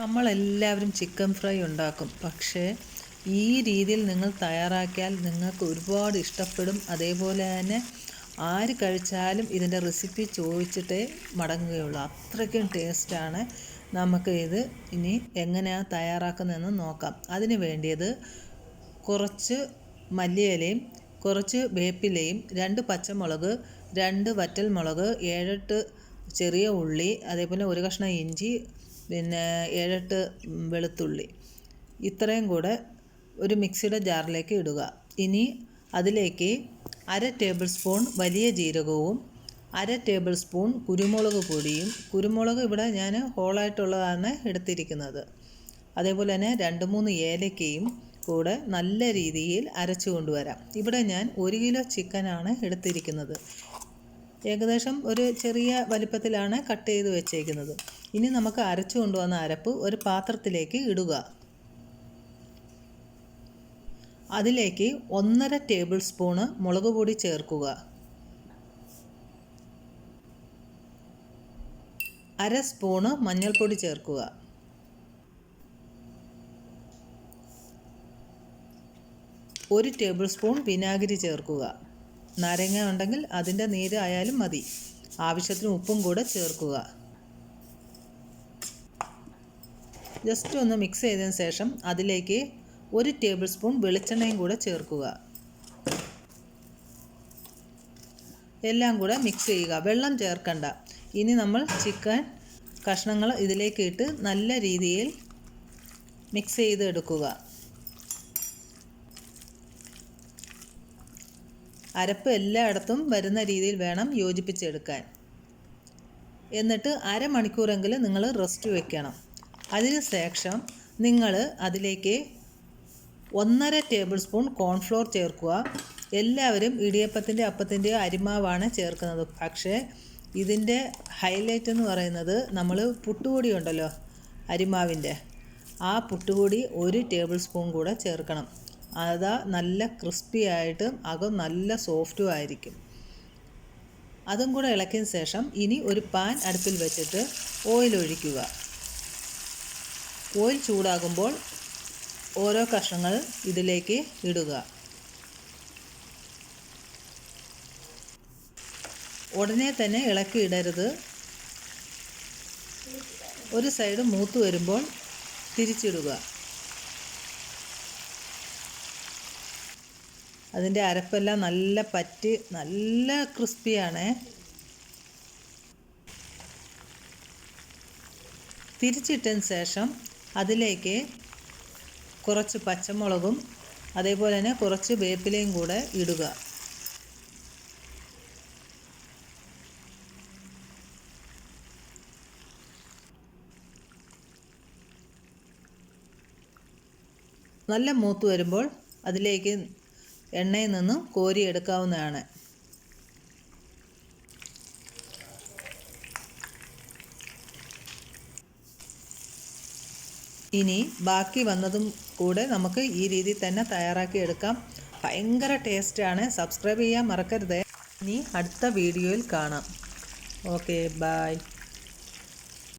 നമ്മളെല്ലാവരും chicken fry ഉണ്ടാക്കും. പക്ഷേ ഈ രീതിയിൽ നിങ്ങൾ തയ്യാറാക്കിയാൽ നിങ്ങൾക്ക് ഒരുപാട് ഇഷ്ടപ്പെടും. അതേപോലെ തന്നെ ആര് കഴിച്ചാലും ഇതിന്റെ റെസിപ്പി ചോദിച്ചിട്ടേ മടങ്ങുകയുള്ളൂ. അത്രയ്ക്കും ടേസ്റ്റാണ് നമുക്ക് ഇത് ഇനി എങ്ങനെയാണ് തയ്യാറാക്കുന്നതെന്ന് നോക്കാം. അതിന് വേണ്ടിയത് കുറച്ച് മല്ലിയിലയും കുറച്ച് വേപ്പിലയും രണ്ട് പച്ചമുളക് രണ്ട് വറ്റൽമുളക് ഏഴെട്ട് ചെറിയ ഉള്ളി അതേപോലെ ഒരു കഷ്ണം ഇഞ്ചി പിന്നെ ഏഴെട്ട് വെളുത്തുള്ളി. ഇത്രയും കൂടെ ഒരു മിക്സിയുടെ ജാറിലേക്ക് ഇടുക. ഇനി അതിലേക്ക് അര ടേബിൾ സ്പൂൺ വലിയ ജീരകവും അര ടേബിൾ സ്പൂൺ കുരുമുളക് പൊടിയും കുരുമുളക് ഇവിടെ ഞാൻ ഹോളായിട്ടുള്ളതാണ് എടുത്തിരിക്കുന്നത്. അതേപോലെ തന്നെ രണ്ട് മൂന്ന് ഏലക്കയും കൂടെ നല്ല രീതിയിൽ അരച്ചു കൊണ്ടുവരാം. ഇവിടെ ഞാൻ ഒരു കിലോ ചിക്കനാണ് എടുത്തിരിക്കുന്നത്. ഏകദേശം ഒരു ചെറിയ വലിപ്പത്തിലാണ് കട്ട് ചെയ്ത് വെച്ചേക്കുന്നത്. ഇനി നമുക്ക് അരച്ചു കൊണ്ടുവന്ന അരപ്പ് ഒരു പാത്രത്തിലേക്ക് ഇടുക. അതിലേക്ക് ഒന്നര ടേബിൾ സ്പൂണ് മുളക് പൊടി ചേർക്കുക. അര സ്പൂണ് മഞ്ഞൾപ്പൊടി ചേർക്കുക. ഒരു ടേബിൾ സ്പൂൺ വിനാഗിരി ചേർക്കുക. നാരങ്ങ ഉണ്ടെങ്കിൽ അതിന്റെ നീര് ആയാലും മതി. ആവശ്യത്തിന് ഉപ്പും കൂടെ ചേർക്കുക. ജസ്റ്റ് ഒന്ന് മിക്സ് ചെയ്തതിന് ശേഷം അതിലേക്ക് ഒരു ടേബിൾ സ്പൂൺ വെളിച്ചെണ്ണയും കൂടെ ചേർക്കുക. എല്ലാം കൂടെ മിക്സ് ചെയ്യുക. വെള്ളം ചേർക്കണ്ട. ഇനി നമ്മൾ ചിക്കൻ കഷ്ണങ്ങൾ ഇതിലേക്ക് ഇട്ട് നല്ല രീതിയിൽ മിക്സ് ചെയ്ത് എടുക്കുക അരപ്പ് എല്ലായിടത്തും വരുന്ന രീതിയിൽ വേണം യോജിപ്പിച്ചെടുക്കാൻ. എന്നിട്ട് അരമണിക്കൂറെങ്കിലും നിങ്ങൾ റെസ്റ്റ് വെക്കണം. അതിന് ശേഷം നിങ്ങൾ അതിലേക്ക് ഒന്നര ടേബിൾ സ്പൂൺ കോൺഫ്ലോർ ചേർക്കുക. എല്ലാവരും ഇടിയപ്പത്തിന്റെ അപ്പത്തിന്റെയോ അരിമാവാണ് ചേർക്കുന്നത്. പക്ഷേ ഇതിന്റെ ഹൈലൈറ്റ് എന്ന് പറയുന്നത് നമ്മൾ പുട്ടുപൊടി ഉണ്ടല്ലോ അരിമാവിന്റെ. ആ പുട്ടുപൊടി ഒരു ടേബിൾ സ്പൂൺ കൂടെ ചേർക്കണം. അതാ നല്ല ക്രിസ്പി ആയിട്ടും അകം നല്ല സോഫ്റ്റും ആയിരിക്കും. അതും കൂടെ ഇളക്കിയതിന് ശേഷം ഇനി ഒരു പാൻ അടുപ്പിൽ വെച്ചിട്ട് ഓയിൽ ഒഴിക്കുക. ഓയിൽ ചൂടാകുമ്പോൾ ഓരോ കഷ്ണങ്ങൾ ഇതിലേക്ക് ഇടുക. ഉടനെ തന്നെ ഇളക്കി ഇടരുത്. ഒരു സൈഡ് മൂത്ത് വരുമ്പോൾ തിരിച്ചിടുക. അതിന്റെ അരപ്പെല്ലാം നല്ല പറ്റി നല്ല ക്രിസ്പിയാണ്. തിരിച്ചിട്ടതിന് ശേഷം അതിലേക്ക് കുറച്ച് പച്ചമുളകും അതേപോലെ തന്നെ കുറച്ച് വേപ്പിലയും കൂടെ ഇടുക. നല്ല മൂത്ത് വരുമ്പോൾ അതിലേക്ക് എണ്ണയിൽ നിന്നും കോരിയെടുക്കാവുന്നതാണ് ഇനി ബാക്കി വന്നതും കൂടെ നമുക്ക് ഈ രീതി തന്നെ തയ്യാറാക്കി എടുക്കാം. ഭയങ്കര ടേസ്റ്റാണ് സബ്സ്ക്രൈബ് ചെയ്യാൻ മറക്കരുത്. ഇനി അടുത്ത വീഡിയോയിൽ കാണാം. Okay bye